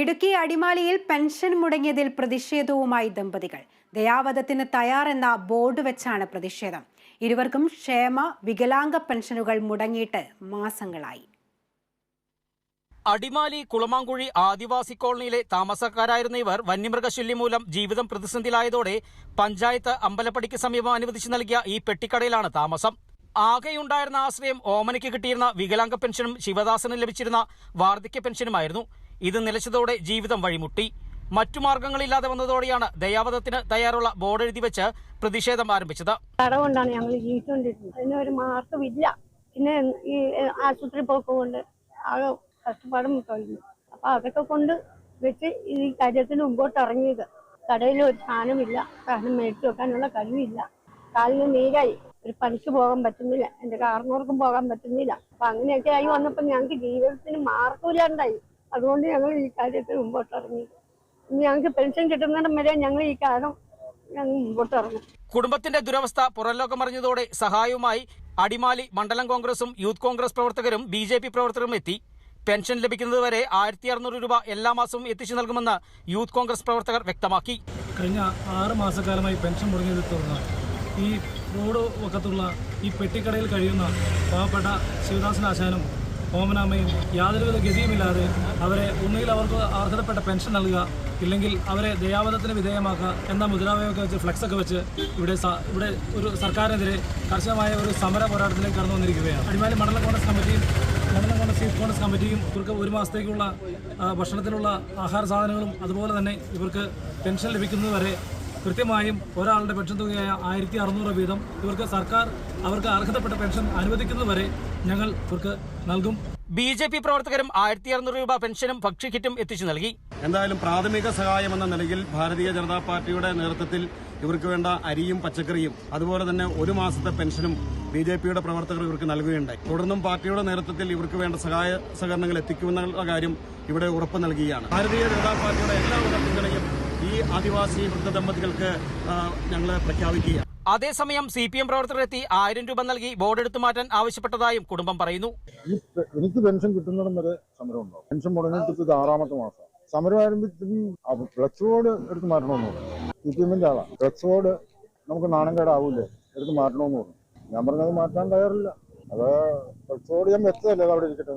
ഇടുക്കി അടിമാലിയിൽ പെൻഷൻ മുടങ്ങിയതിൽ പ്രതിഷേധവുമായി ദമ്പതികൾ. ദയാവധത്തിന് തയ്യാറെന്ന ബോർഡ് വെച്ചാണ് പ്രതിഷേധം. ഇരുവർക്കും ക്ഷേമ വികലാംഗ പെൻഷനുകൾ മുടങ്ങിയിട്ട് മാസങ്ങളായി. അടിമാലി കുളമാങ്കുഴി ആദിവാസി കോളനിയിലെ താമസക്കാരായിരുന്ന ഇവർ വന്യമൃഗശല്യം മൂലം ജീവിതം പ്രതിസന്ധിയിലായതോടെ പഞ്ചായത്ത് അമ്പലപ്പടിക്ക് സമീപം അനുവദിച്ചു നൽകിയ ഈ പെട്ടിക്കടയിലാണ് താമസം. ആകെയുണ്ടായിരുന്ന ആശ്രയം ഓമനയ്ക്ക് കിട്ടിയിരുന്ന വികലാംഗ പെൻഷനും ശിവദാസന് ലഭിച്ചിരുന്ന വാർദ്ധക്യ പെൻഷനുമായിരുന്നു. ഇത് നിലച്ചതോടെ ജീവിതം വഴിമുട്ടി. മറ്റു മാർഗങ്ങളില്ലാതെ വന്നതോടെയാണ് ദയാവധത്തിന് തയ്യാറുള്ള ബോർഡ് എഴുതി വെച്ച് പ്രതിഷേധം ആരംഭിച്ചത്. തടവുകൊണ്ടാണ് ഞങ്ങൾ ജീവിച്ചുകൊണ്ടിരുന്നത്. അതിന് ഒരു മാർഗമില്ല പിന്നെ ഈ ആശുപത്രി പോക്ക് കൊണ്ട് ആകെ കഷ്ടപ്പാടും കഴിഞ്ഞു അപ്പൊ അതൊക്കെ കൊണ്ട് വെച്ച് ഈ കാര്യത്തിന് മുമ്പോട്ട് ഇറങ്ങിയത് കടയിൽ ഒരു സാധനമില്ല. സാധനം മേടിച്ചു വെക്കാനുള്ള കഴിവില്ല. കാലിന് നീരായി. ഒരു പണിക്ക് പോകാൻ പറ്റുന്നില്ല. എന്റെ കാർന്നോർക്കും പോകാൻ പറ്റുന്നില്ല. അപ്പൊ അങ്ങനെയൊക്കെ ആയി വന്നപ്പോ ഞങ്ങൾക്ക് ജീവിതത്തിന് മാർഗമില്ലാണ്ടായി അതുകൊണ്ട് ഞങ്ങൾ ഈ കാര്യത്തിൽ മുമ്പോട്ട് ഇറങ്ങിയത് ഇനി ഞങ്ങൾക്ക് പെൻഷൻ കിട്ടുന്നിടം വരെ ഞങ്ങൾ ഈ കാലം ഞങ്ങൾ മുമ്പോട്ട് ഇറങ്ങും. കുടുംബത്തിന്റെ ദുരവസ്ഥ പുറംലോകമറിഞ്ഞതോടെ സഹായവുമായി അടിമാലി മണ്ഡലം കോൺഗ്രസും യൂത്ത് കോൺഗ്രസ് പ്രവർത്തകരും ബി ജെ പി പ്രവർത്തകരും എത്തി. പെൻഷൻ ലഭിക്കുന്നതുവരെ ആയിരത്തി അറുന്നൂറ് രൂപ എല്ലാ മാസവും എത്തിച്ചു നൽകുമെന്ന് യൂത്ത് കോൺഗ്രസ് പ്രവർത്തകർ വ്യക്തമാക്കി. കഴിഞ്ഞ ആറ് മാസക്കാലമായി പെൻഷൻ മുടങ്ങിയതിൽ തുടർന്ന് ഈ റോഡ് വക്കത്തുള്ള ഈ പെട്ടിക്കടയിൽ കഴിയുന്ന പാവപ്പെട്ട ശിവദാസൻ ആശാനും ഓമനാമ്മയും യാതൊരുവിധ ഗതിയുമില്ലാതെ അവരെ ഒന്നുകിൽ അവർക്ക് അർഹതപ്പെട്ട പെൻഷൻ നൽകുക ഇല്ലെങ്കിൽ അവരെ ദയാവധത്തിന് വിധേയമാക്കുക എന്ന മുദ്രാവാക്യമൊക്കെ വെച്ച് ഫ്ലെക്സൊക്കെ വെച്ച് ഇവിടെ ഇവിടെ ഒരു സർക്കാരിനെതിരെ കർശനമായ ഒരു സമര പോരാട്ടത്തിലേക്ക് കടന്നു വന്നിരിക്കുകയാണ്. അടിമാലി മണ്ഡലം കോൺഗ്രസ് കമ്മിറ്റിയും മണ്ഡലം കോൺഗ്രസ് യൂത്ത് കോൺഗ്രസ് കമ്മിറ്റിയും ഇവർക്ക് ഒരു മാസത്തേക്കുള്ള ഭക്ഷണത്തിനുള്ള ആഹാര സാധനങ്ങളും അതുപോലെ തന്നെ ഇവർക്ക് പെൻഷൻ ലഭിക്കുന്നതുവരെ കൃത്യമായും ഒരാളുടെ പെൻഷൻ തുകയായ ആയിരത്തി അറുന്നൂറ് വീതം ഇവർക്ക് സർക്കാർ അവർക്ക് അർഹതപ്പെട്ട പെൻഷൻ അനുവദിക്കുന്നതുവരെ ഞങ്ങൾ ഇവർക്ക് നൽകും. ബി ജെ പി പ്രവർത്തകരും ആയിരത്തി അറുന്നൂറ് രൂപ പെൻഷനും ഭക്ഷ്യക്കിറ്റും എത്തിച്ചു നൽകി. എന്തായാലും പ്രാഥമിക സഹായം എന്ന നിലയിൽ ഭാരതീയ ജനതാ പാർട്ടിയുടെ നേതൃത്വത്തിൽ ഇവർക്ക് വേണ്ട അരിയും പച്ചക്കറിയും അതുപോലെ തന്നെ ഒരു മാസത്തെ പെൻഷനും ബി ജെ പിയുടെ പ്രവർത്തകർ ഇവർക്ക് നൽകുകയുണ്ടായി. തുടർന്നും പാർട്ടിയുടെ നേതൃത്വത്തിൽ ഇവർക്ക് വേണ്ട സഹായ സഹകരണങ്ങൾ എത്തിക്കുമെന്നുള്ള കാര്യം ഇവിടെ ഉറപ്പ് നൽകുകയാണ്. ഭാരതീയ ജനതാ പാർട്ടിയുടെ എല്ലാവിധ പിന്തുണയും ഈ ആദിവാസി വൃദ്ധ ദമ്പതികൾക്ക് ഞങ്ങൾ പ്രഖ്യാപിക്കുക അതേസമയം സി പി എം പ്രവർത്തകരെത്തി ആയിരം രൂപ നൽകി ബോർഡ് എടുത്തു മാറ്റാൻ ആവശ്യപ്പെട്ടതായും കുടുംബം പറയുന്നു. എനിക്ക് പെൻഷൻ കിട്ടുന്നിടം വരെ സമരം ഉണ്ടാവും പെൻഷൻ മുടങ്ങിയിട്ട് ഇത് ആറാമത്തെ മാസം സമരം ആരംഭിച്ചും ഫ്ലക്സ് ബോർഡ് എടുത്ത് മാറ്റണമെന്ന് പറഞ്ഞു. സി പി എമ്മിന്റെ ആളാണ് ഫ്ലക്സ് ബോർഡ് നമുക്ക് നാണം കേടാവൂലേ എടുത്ത് മാറ്റണമെന്ന് പറഞ്ഞു. ഞാൻ പറഞ്ഞത് മാറ്റാൻ തയ്യാറില്ല. അത് ഞാൻ അത് അവിടെ ഇരിക്കട്ടെ.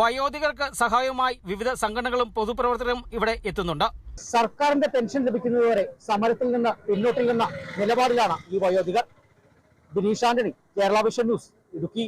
വയോധികർക്ക് സഹായവുമായി വിവിധ സംഘടനകളും പൊതുപ്രവർത്തകരും ഇവിടെ എത്തുന്നുണ്ട്. സർക്കാരിന്റെ പെൻഷൻ ലഭിക്കുന്നതുവരെ സമരത്തിൽ നിന്ന് പിന്നോട്ടിൽ നിന്ന നിലപാടിലാണ് ഈ വയോധികർ. Bineesh Antony Kerala Vision News Idukki.